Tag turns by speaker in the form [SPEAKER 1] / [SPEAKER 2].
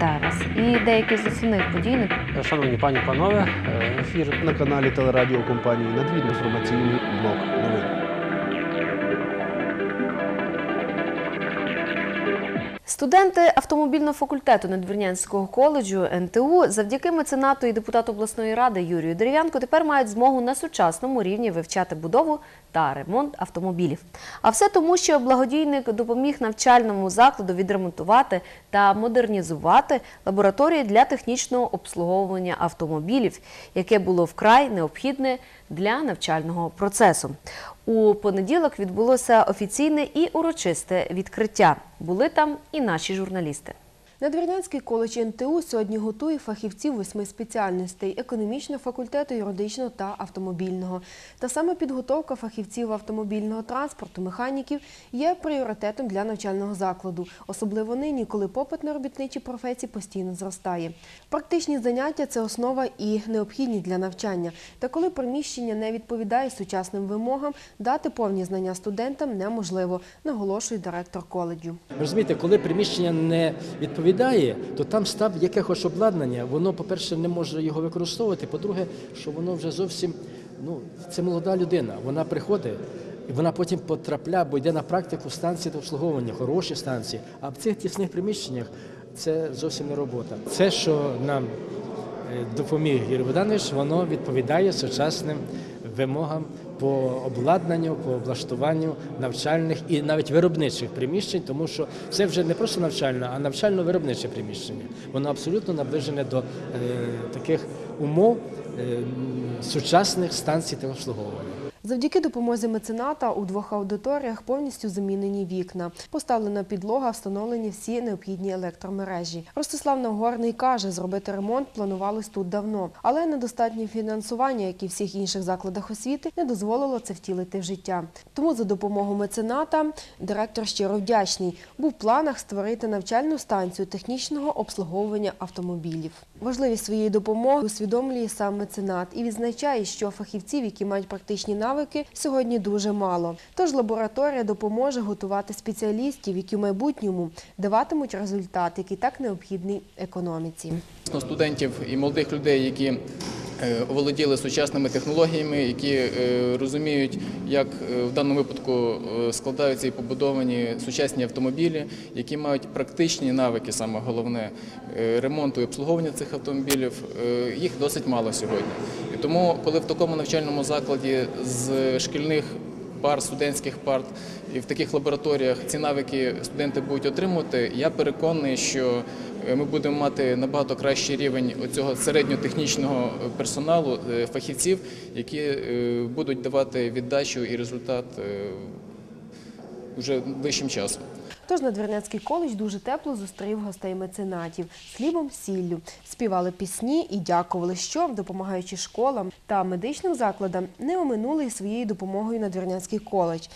[SPEAKER 1] Вітаю. І деякі з основних подій
[SPEAKER 2] Шановні пані панове, е, ефір
[SPEAKER 3] на каналі телерадіокомпанії Надвід інформаційний блок новин.
[SPEAKER 1] Студенти автомобільного факультету Надвірнянського коледжу НТУ завдяки меценату і депутату обласної ради Юрію Дерев'янко тепер мають змогу на сучасному рівні вивчати будову та ремонт автомобілів. А все тому, що благодійник допоміг навчальному закладу відремонтувати та модернізувати лабораторії для технічного обслуговування автомобілів, яке було вкрай необхідне для навчального процесу. У понеділок відбулося офіційне і урочисте відкриття. Були там і наші журналісти.
[SPEAKER 4] Надвірнянський коледж НТУ сьогодні готує фахівців восьми спеціальностей економічного факультету, юридичного та автомобільного. Та саме підготовка фахівців автомобільного транспорту, механіків є пріоритетом для навчального закладу, особливо нині, коли попит на робітничі професії постійно зростає. Практичні заняття це основа і необхідні для навчання. Та коли приміщення не відповідає сучасним вимогам, дати повні знання студентам неможливо, наголошує директор коледжу.
[SPEAKER 5] Розумієте, коли приміщення не відповідає, то там став якихось обладнання, воно, по-перше, не може його використовувати. По-друге, що воно вже зовсім ну, це молода людина. Вона приходить і вона потім потрапляє, бо йде на практику станції та обслуговування, хороші станції. А в цих тісних приміщеннях це зовсім не робота. Це, що нам е, допоміг Юрій Богданович, воно відповідає сучасним вимогам по обладнанню, по облаштуванню навчальних і навіть виробничих приміщень, тому що це вже не просто навчальне, а навчально-виробниче приміщення. Воно абсолютно наближене до е, таких умов е, сучасних станцій та обслуговування.
[SPEAKER 4] Завдяки допомозі мецената у двох аудиторіях повністю замінені вікна. Поставлена підлога, встановлені всі необхідні електромережі. Ростислав Нагорний каже, зробити ремонт планувалось тут давно, але недостатнє фінансування, як і всіх інших закладах освіти, не дозволило це втілити в життя. Тому за допомогою мецената директор щиро вдячний. Був в планах створити навчальну станцію технічного обслуговування автомобілів. Важливість своєї допомоги усвідомлює сам меценат і відзначає, що фахівців, які мають практичні навики, сьогодні дуже мало. Тож лабораторія допоможе готувати спеціалістів, які в майбутньому даватимуть результат, який так необхідний економіці.
[SPEAKER 6] Студентів і молодих людей, які е, оволоділи сучасними технологіями, які е, розуміють, як е, в даному випадку складаються і побудовані сучасні автомобілі, які мають практичні навики, саме головне ремонту і обслуговування цих автомобілів. Їх досить мало сьогодні. Тому, коли в такому навчальному закладі з шкільних пар, студентських парт і в таких лабораторіях ці навики студенти будуть отримувати. Я переконаний, що е, ми будемо мати набагато кращий рівень цього середньотехнічного персоналу, е, фахівців, які е, будуть давати віддачу і результат вже вищим часом.
[SPEAKER 4] Тож Надвірнецький коледж дуже тепло зустрів гостей меценатів з хлібом, сіллю, співали пісні і дякували, що, допомагаючи школам та медичним закладам, не оминули своєю допомогою Надвірнянський коледж.